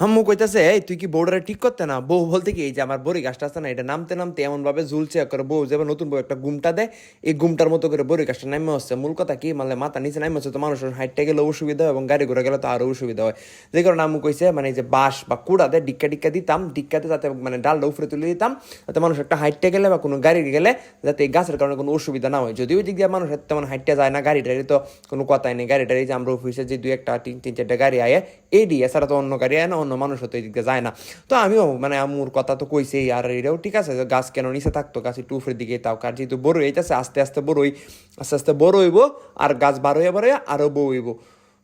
হাম্মু কইতাছে, এই, তুই কি বউডারে ঠিক করতে না? বউ বলতে কি, এই যে আমার বড়ি গাছটা আছে না, এটা নামতে নামতে এমন ভাবে ঝুলছে করে বউ যাবে নতুন বউ একটা গুমটা দেয়, এই গুমটার মতো করে বড়ি গাছটা নামে হচ্ছে। মূল কথা কি মানে মাথা নিচে নামে হচ্ছে, তো মানুষের হাইটটা গেলে অসুবিধা হয় এবং গাড়ি ঘোড়া গেলে তো আরও অসুবিধা হয়। যে কারণে আম্মু কইছে মানে এই যে বাঁশ বা কুড়া দেয় ডিক্কা ডিক্কা দিতাম, ডিক্কাতে যাতে মানে ডালটা উপরে তুলে দিতাম, যাতে মানুষ একটা হাইটটা গেলে বা কোনো গাড়ি গেলে যাতে এই গাছের কারণে কোনো অসুবিধা না হয়। যদিও দিক দিয়ে মানুষ তেমন হাইটটা যায় না গাড়ি টাড়ি তো কোনো কথাই নেই। গাড়ি টাড়ি যে আমরা অফিসে যে দুই একটা, তিন তিন, চারটা গাড়ি আয় এই দিয়ে এছাড়া তো অন্য গাড়ি আয় না, অন্য মানুষ হতো এই দিক যায় না। তো আমিও মানে আমুর কথা তো কইছেই, আর এটাও ঠিক আছে গাছ কেন নিচে থাকতো? গাছ একটু উপরের দিকে তাও, কার যেহেতু বড় হইতেছে, আস্তে আস্তে বড়ই, আস্তে আস্তে বড় হইব, আর গাছ বার হয়ে বার আরও বউ হইব।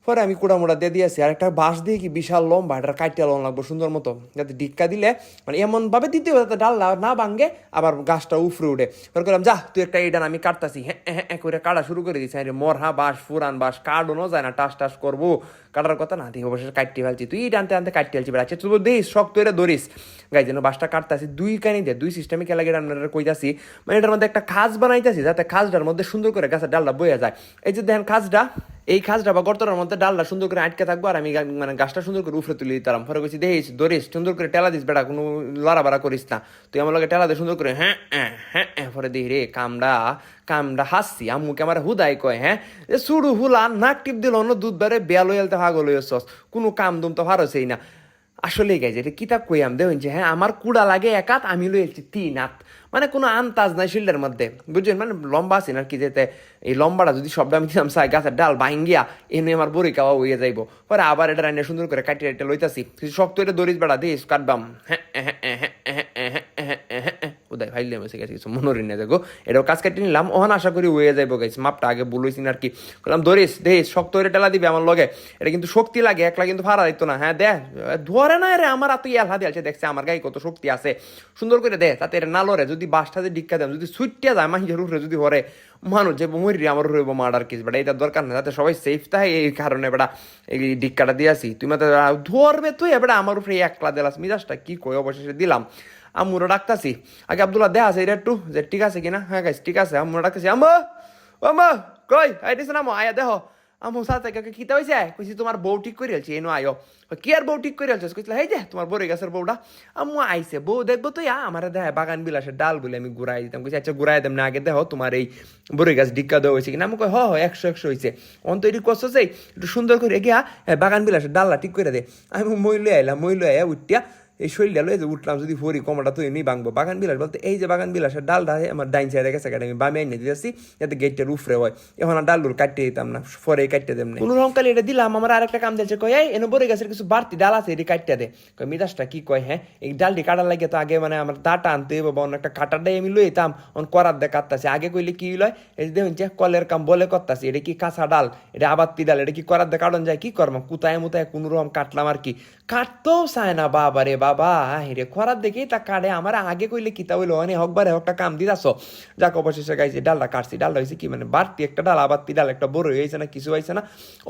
পরে আমি কুড়া মুড়া দিয়ে দিয়েছি আর একটা বাঁশ দিয়ে কি বিশাল লম্বা এটা কাটিয়া লম লাগবো, সুন্দর মতো, যাতে ডিক্কা দিলে মানে এমন ভাবে দিতে হবে যাতে ডাল না- ভাঙ্গে আবার গাছটা উফরে উঠে। পরে করলাম যা, তুই একটা এইটা আমি কাটতাছি। হ্যাঁ হ্যাঁ হ্যাঁ করে কাটা শুরু করে দিছি। আরে মর হা বাঁশ, ফুরান বাঁশ কাটনো যায় না, টাস টাস করব। কাটার কথা না দিয়ে অবশ্যই কাটতে ফেলছি। তুই টানতে আনতে কাটতে ফেলছি, বেড়া। আচ্ছা তুই দিস শক্ত করে ধরিস। গাই, যেন বাঁশটা কাটতাছি, দুই কানি দিয়ে দুই সিস্টেমে খেলা গিয়ে আপনারা কইতাছি মানে এটার মধ্যে একটা খাজ বানাইতেছি, যাতে খাজটার মধ্যে সুন্দর করে গাছের ডালটা বয়ে যায়। এই যে দেখেন, খাজটা এই খাজটা বা গর্তটার মধ্যে ডালটা সুন্দর করে আটকে থাকব আর আমি মানে গাছটা সুন্দর করে উফরে তুলে দিতাম। পরে কইছি, দেখিস, ধরিস, সুন্দর করে টেলা দিস বেটা, কোনো লড়াবাড়া করিস না। তুই আমার লগে টেলা দে, সুন্দর করে হ্যাঁ হ্যাঁ হ্যাঁ হ্যাঁ। পরে দেখি রে, কামড়া কামড়া হাসছি। আম্মুকে আমার হুদাই কয় হ্যাঁ এ সুড়ু হুলা নাক টিপ দিল, অন্য দুধ বেড়ে বেয়ালো এলতে হাগল সস কোনো কাম দুম তো ভারসেই না। আসলে গাইছে এটা কিতাব কই আম? যে হ্যাঁ আমার কুড়া লাগে একাত আমি লইছি তিন হাত। মানে কোনো আন্তাজ নাই শিল্ডের মধ্যে, বুঝছেন? মানে লম্বা আছে আর কি, যেতে এই লম্বাটা যদি সবটা আমি দিলাম, সাই গাছের ডাল ভাঙ্গিয়া এনে আমার বড়ি খাওয়া হইয়া যাইব। পরে আবার এটা রান্না সুন্দর করে কাটিয়ে এটা লইতাছি। শক্ত এটা দরিদ বেড়া দিস কাটবাম। হ্যাঁ হ্যাঁ হ্যাঁ উদয় ভাইলে মেসে গেছে কিছু মনোরি না যাগো এটাও কাজ কাটি নিলাম ওহান আশা করি হয়ে যাইব, গেছি। মাপটা আগে বলেছি না আর কি। বললাম ধরিস দে শক্ত করে টেলা দিবি আমার লগে। এটা কিন্তু শক্তি লাগে, একলা কিন্তু ফাড়া দিত না। হ্যাঁ দে ধরে না রে, আমার আতুই হাতে আছে দেখছে আমার গায়ে কত শক্তি আছে। সুন্দর করে দে, তাতে এটা না যদি বাসটাতে ডিক্কা দেন যদি সুইটটা যায় মাহি উপরে যদি হরে। মানুষ যে মরি আমার রইব মার্ডার কেস, বেটা, এটা দরকার না যাতে সবাই সেফ থাকে, এই কারণে, বেটা, এই ডিক্কাটা দিয়ে আসি। তুমি তো ধরবে তুই বেটা, আমার উপরে একলা দিলাস, মিজাজটা কি কই অবশেষে দিলাম। আমরা ডাকতাছি, আগে আবদুল্লাহ দেয়া আছে এটা একটু যে ঠিক আছে কিনা? হ্যাঁ গাইস ঠিক আছে আমরা ডাকতেছি, আম্মা আম্মা, কই? আইটিস না আয়া, দেহ। আম্মু সাথে কাকে কিতা হইছে? কইছি তোমার বউ ঠিক করে আলছি এনো আয়ো। কি আর বউ ঠিক করে আলছিস? কইছিল হেই যে তোমার বড় গাছের বউটা আম্মু আইছে বউ দেখব তো ইয়া আমার দেয় বাগান বিলাসের ডাল বলে আমি ঘুরাই দিতাম। কইছি আচ্ছা ঘুরাই দেম না আগে দেহ তোমার এই বড় গাছ ডিক্কা দেওয়া হয়েছে কিনা? আমি কই হ হ একশো একশো হয়েছে অন তৈরি করছ সেই একটু সুন্দর করে গিয়া হ্যাঁ, বাগান বিলাসের ডালটা ঠিক করে দে। আমি মই লই আইলাম মই লই আয়া উঠিয়া এই শরীরটা লয়ে যে উঠলাম, যদি ফরি কমাটা তো এমনি ভাঙবো। বাগান বিলাস বলতে এই যে বাগান বিলাসের ডালটা আমার ডাইন সাইডে গেছে আমি বামে এনে দিয়েছি যাতে গেটটার উফরে হয়। এখন আর ডাল কাটতে দিতাম না, পরে কাটতে দেম না কোনো রকম কালে এটা দিলাম, আমার আরেকটা কাম দিয়েছে, কয়, এই, এনে বড় গাছের কিছু বাড়তি ডাল আছে, এটি কাটতে দে। কয় মিদাসটা কি? কয় হ্যাঁ এই ডালটি কাটার লাগে তো আগে মানে আমার দাটা আনতে হইব বা অন্য একটা কাটারটাই আমি লইতাম অন করার দে কাটতাছি। আগে কইলে কি লয় এই দেখুন যে কলের কাম বলে করতাছি, এটা কি কাঁচা ডাল, এটা আবাত্তি ডাল, এটা কি করার দে কাটন যায়? কি করব? কুতায় মুতায় কোনো রকম কাটলাম আর কি। কাটতেও চায় না বাবা রে বাবা হেরে খরার দেখি তা কাটে আমার আগে কইলে কিতা হইল? অনেক হকবারে একটা কাম দিয়ে আসো যাক, অবশেষে গাইছে, ডালটা কাটছি। ডালটা হয়েছে কি মানে বাড়তি একটা ডাল, আবাত্তি ডাল, একটা বড় হয়েছে না, কিছু হয়েছে না,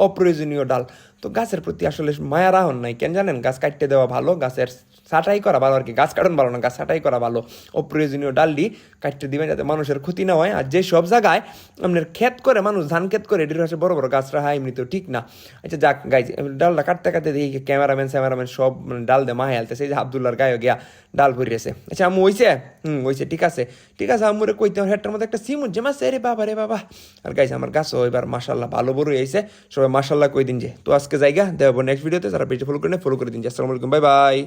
অপ্রয়োজনীয় ডাল। তো গাছের প্রতি আসলে মায়া রাহন নাই। কেন জানেন? গাছ কাটতে দেওয়া ভালো, গাছের ছাটাই করা ভালো আর কি, গাছ কাটন ভালো না, গাছ ছাটাই করা ভালো। অপ্রয়োজনীয় ডালটি কাটতে দিবেন যাতে মানুষের ক্ষতি না হয়। আর যে সব জায়গায় আপনার ক্ষেত করে, মানুষ ধান ক্ষেত করে এটির পাশে বড় বড় গাছ রাখা এমনি তো ঠিক না। আচ্ছা যাক গাইছে ডালটা কাটতে কাটতে দেখি ক্যামেরাম্যান স্যামেরাম্যান সব মানে ডাল দে মাহে আলতেছে যে আবদুল্লার গায়ে গিয়া ডাল ভরিয়েছে। আচ্ছা আম্মু হইছে? হুম, হইছে, ঠিক আছে। ঠিক আছে, আম্মুরে কইতে আমার হেডটার মধ্যে একটা সিম যে মাসে রে বাবা রে বাবা। আর গাইছে আমার গাছও এবার মাসাল্লাহ ভালো বড় হয়েছে সবাই মাসাল্লাহ কই দিন যে। তো আজকে জায়গা দেবো নেক্সট ভিডিওতে যারা পেজে ফলো করে ফলো করে দিন। যে, আসসালামু আলাইকুম বাই বাই